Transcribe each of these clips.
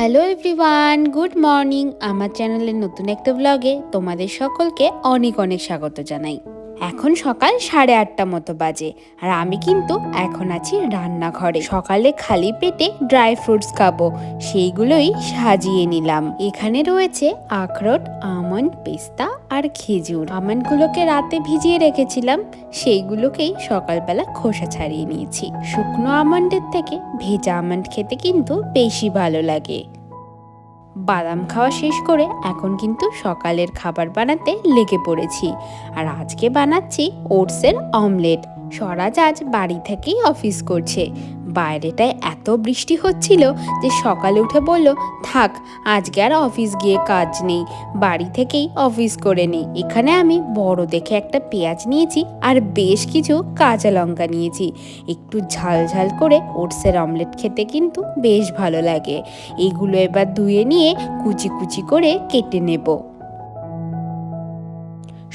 Hello everyone good morning আমার চ্যানেলের নতুন একটা ব্লগে তোমাদের সকলকে অনেক অনেক স্বাগত জানাই। এখন সকাল সাড়ে আটটা মতো বাজে, আর আমি কিন্তু এখন আছি রান্নাঘরে। সকালে খালি পেটে ড্রাই ফ্রুটস খাব, সেইগুলোই সাজিয়ে নিলাম। এখানে রয়েছে আখরোট আমন্ড পেস্তা আর খেজুর। আমন্ডগুলোকে রাতে ভিজিয়ে রেখেছিলাম, সেইগুলোকেই সকালবেলা খোসা ছাড়িয়ে নিয়েছি। শুকনো আমন্ডের থেকে ভেজা আমন্ড খেতে কিন্তু বেশি ভালো লাগে। বাদাম খাওয়া শেষ করে এখন কিন্তু সকালের খাবার বানাতে লেগে পড়েছি। আর আজকে বানাচ্ছি ওটসের অমলেট। স্বরাজ আজ বাড়ি থেকেই অফিস করছে। বাইরেটায় এত বৃষ্টি হচ্ছিল যে সকালে উঠে বলল, থাক, আজকে আর অফিস গিয়ে কাজ নেই। বাড়ি থেকেই অফিস করে নেই এখানে আমি বড় দেখে একটা পেঁয়াজ নিয়েছি আর বেশ কিছু কাঁচা লঙ্কা নিয়েছি। একটু ঝাল ঝাল করে ওটসের অমলেট খেতে কিন্তু বেশ ভালো লাগে। এগুলো এবার ধুয়ে নিয়ে কুচি কুচি করে কেটে নেব।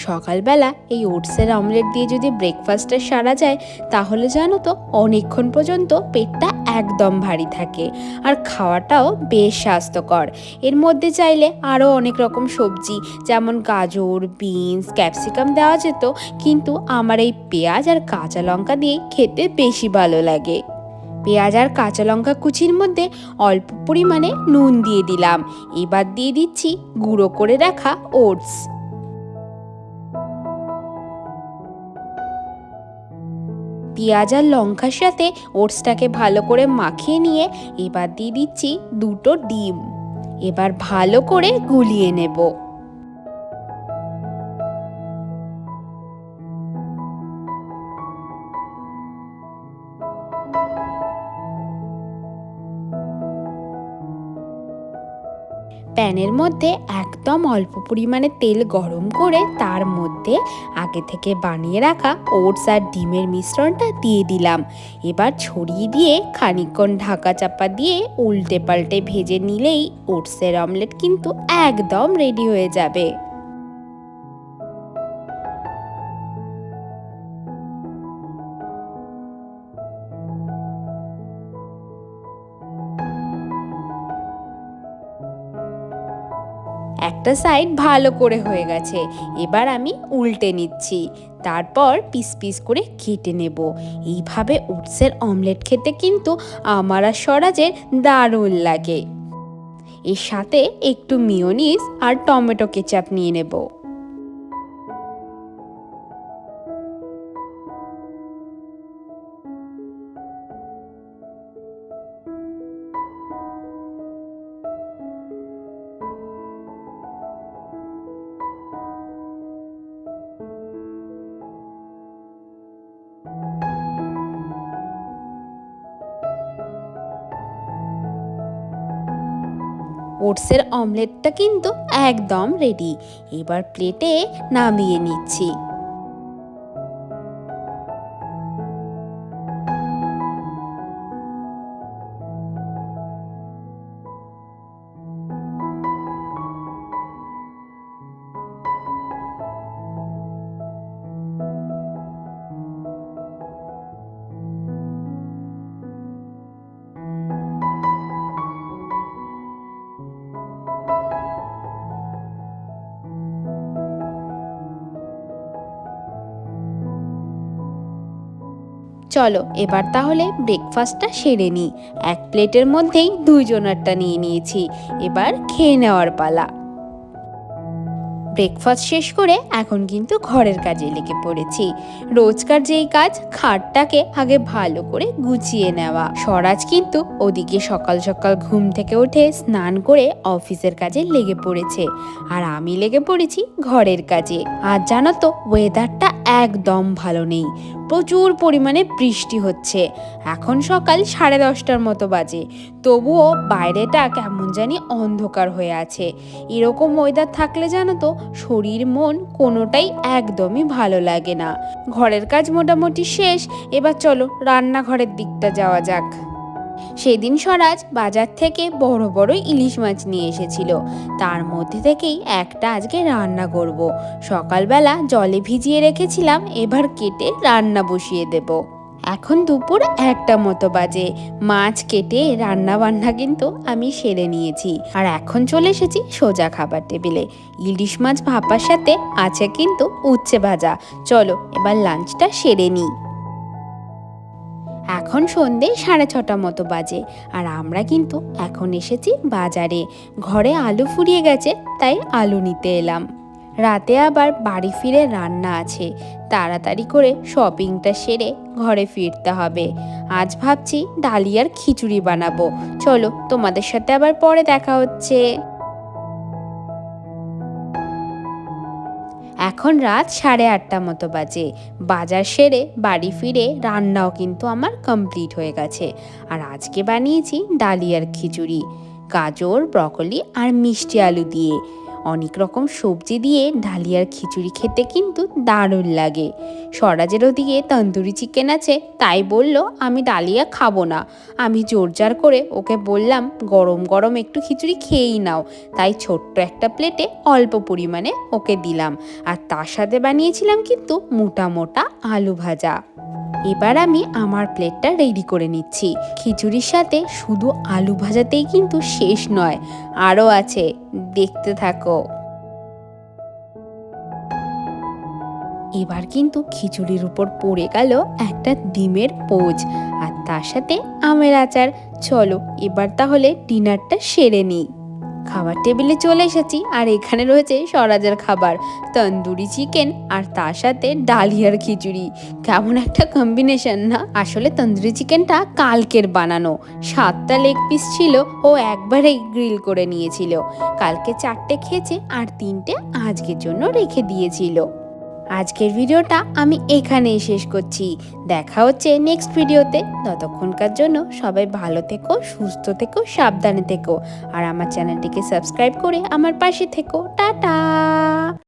সকালবেলা এই ওটসের অমলেট দিয়ে যদি ব্রেকফাস্টটা সারা যায়, তাহলে জানো তো অনেকক্ষণ পর্যন্ত পেটটা একদম ভারী থাকে। আর খাওয়াটাও বেশ স্বাস্থ্যকর। এর মধ্যে চাইলে আরও অনেক রকম সবজি, যেমন গাজর, বিনস, ক্যাপসিকাম দেওয়া যেত, কিন্তু আমার এই পেঁয়াজ আর কাঁচা লঙ্কা দিয়ে খেতে বেশি ভালো লাগে। পেঁয়াজ আর কাঁচা লঙ্কা কুচির মধ্যে অল্প পরিমাণে নুন দিয়ে দিলাম। এবার দিয়ে দিচ্ছি গুঁড়ো করে রাখা ওটস। পেঁয়াজ আর লঙ্কার সাথে ওটসটাকে ভালো করে মাখিয়ে নিয়ে এবার দিয়ে দিচ্ছি দুটো ডিম। এবার ভালো করে গুলিয়ে নেব। প্যানের মধ্যে একদম অল্প পরিমাণে তেল গরম করে তার মধ্যে আগে থেকে বানিয়ে রাখা ওটস আর ডিমের মিশ্রণটা দিয়ে দিলাম। এবার ছড়িয়ে দিয়ে খানিকক্ষণ ঢাকা চাপা দিয়ে উল্টে পাল্টে ভেজে নিলেই ওটসের অমলেট কিন্তু একদম রেডি হয়ে যাবে। একটা সাইড ভালো করে হয়ে গেছে। এবার আমি উল্টে নিচ্ছি। তারপর পিস পিস করে কেটে নেব। এইভাবে ওটসের অমলেট খেতে কিন্তু আমার আর স্বরাজের দারুণ লাগে। এর সাথে একটু মিওনিস আর টমেটো কেচাপ নিয়ে নেব। ওটসের অমলেটটা কিন্তু একদম রেডি এবার প্লেটে নামিয়ে নিচ্ছি। চলো, এবার তাহলে ব্রেকফাস্টটা সেরে নিই। এক প্লেটের মধ্যেই দুইজনারটা নিয়ে নিয়েছি। এবার খেয়ে নেওয়ার পালা। ব্রেকফাস্ট শেষ করে এখন কিন্তু ঘরের কাজে লেগে পড়েছি। রোজকার যেই কাজ, খাটটাকে আগে ভালো করে গুছিয়ে নেওয়া। স্বরাজ কিন্তু ওদিকে সকাল সকাল ঘুম থেকে উঠে স্নান করে অফিসের কাজে লেগে পড়েছে। আর আমি লেগে পড়েছি ঘরের কাজে। আর জানো তো ওয়েদারটা একদম ভালো নেই। প্রচুর পরিমাণে বৃষ্টি হচ্ছে। এখন সকাল সাড়ে দশটার মতো বাজে। তবুও বাইরেটা কেমন জানি অন্ধকার হয়ে আছে। এরকম ওয়েদার থাকলে জানো তো, শরীর, মন কোনোটাই একদমই ভালো লাগে না। ঘরের কাজ মোটামুটি শেষ। এবার চলো রান্নাঘরের দিকটা যাওয়া যাক। সেদিন স্বরাজ বাজার থেকে বড় বড় ইলিশ মাছ নিয়ে এসেছিল। তার মধ্যে থেকেই একটা আজকে রান্না করব। সকালবেলা জলে ভিজিয়ে রেখেছিলাম, এবার কেটে রান্না বসিয়ে দেব। এখন দুপুর একটা মতো বাজে। মাছ কেটে রান্না বান্না কিন্তু আমি সেরে নিয়েছি। আর এখন চলে এসেছি সোজা খাবার টেবিলে। ইলিশ মাছ ভাপার সাথে আছে কিন্তু উচ্ছে ভাজা। চলো, এবার লাঞ্চটা সেরে নিই। এখন সন্ধে সাড়ে ছটা মতো বাজে, আর আমরা কিন্তু এখন এসেছি বাজারে। ঘরে আলু ফুরিয়ে গেছে, তাই আলু নিতে এলাম। রাতে আবার বাড়ি ফিরে রান্না আছে। তাড়াতাড়ি করে শপিংটা সেরে ঘরে ফিরতে হবে। আজ ভাবছি ডালিয়ার খিচুড়ি বানাবো। চলো তোমাদের সাথে আবার পরে দেখা হচ্ছে। এখন রাত সাড়ে আটটা মতো বাজে। বাজার সেরে বাড়ি ফিরে রান্নাও কিন্তু আমার কমপ্লিট হয়ে গেছে। আর আজকে বানিয়েছি ডালিয়ার খিচুড়ি, গাজর, ব্রকলি আর মিষ্টি আলু দিয়ে। অনেক রকম সবজি দিয়ে ডালিয়ার খিচুড়ি খেতে কিন্তু দারুণ লাগে। স্বরাজের ওদিকে তন্দুরি চিকেন আছে, তাই বলল, আমি ডালিয়া খাব না। আমি জোরজার করে ওকে বললাম, গরম গরম একটু খিচুড়ি খেয়েই নাও। তাই ছোট্ট একটা প্লেটে অল্প পরিমাণে ওকে দিলাম। আর তার সাথে বানিয়েছিলাম কিন্তু মোটা মোটা আলু ভাজা। এবার আমি আমার প্লেটটা রেডি করে নিচ্ছি। খিচুড়ির সাথে শুধু আলু ভাজাতেই কিন্তু শেষ নয়, আরও আছে। দেখতে থাকো। এবার কিন্তু খিচুড়ির উপর পড়ে গেল একটা ডিমের পোজ, আর তার সাথে আমের আচার। চলো, এবার তাহলে ডিনারটা সেরে নিই। খাবার টেবিলে চলে এসেছি আর এখানে রয়েছে স্বরাজের খাবার, তন্দুরি চিকেন আর তার সাথে ডালিয়ার খিচুড়ি। কেমন একটা কম্বিনেশন না? আসলে তন্দুরি চিকেনটা কালকের বানানো। সাতটা লেগ পিস ছিল, ও একবারেই গ্রিল করে নিয়েছিল। কালকে চারটে খেয়েছে আর তিনটে আজকের জন্য রেখে দিয়েছিল। আজকের ভিডিওটা আমি এখানেই শেষ করছি। দেখা হচ্ছে নেক্সট ভিডিওতে। ততক্ষণকার জন্য সবাই ভালো থেকো, সুস্থ থেকো, সাবধানে থেকো। আর আমার চ্যানেলটিকে সাবস্ক্রাইব করে আমার পাশে থেকো। টাটা!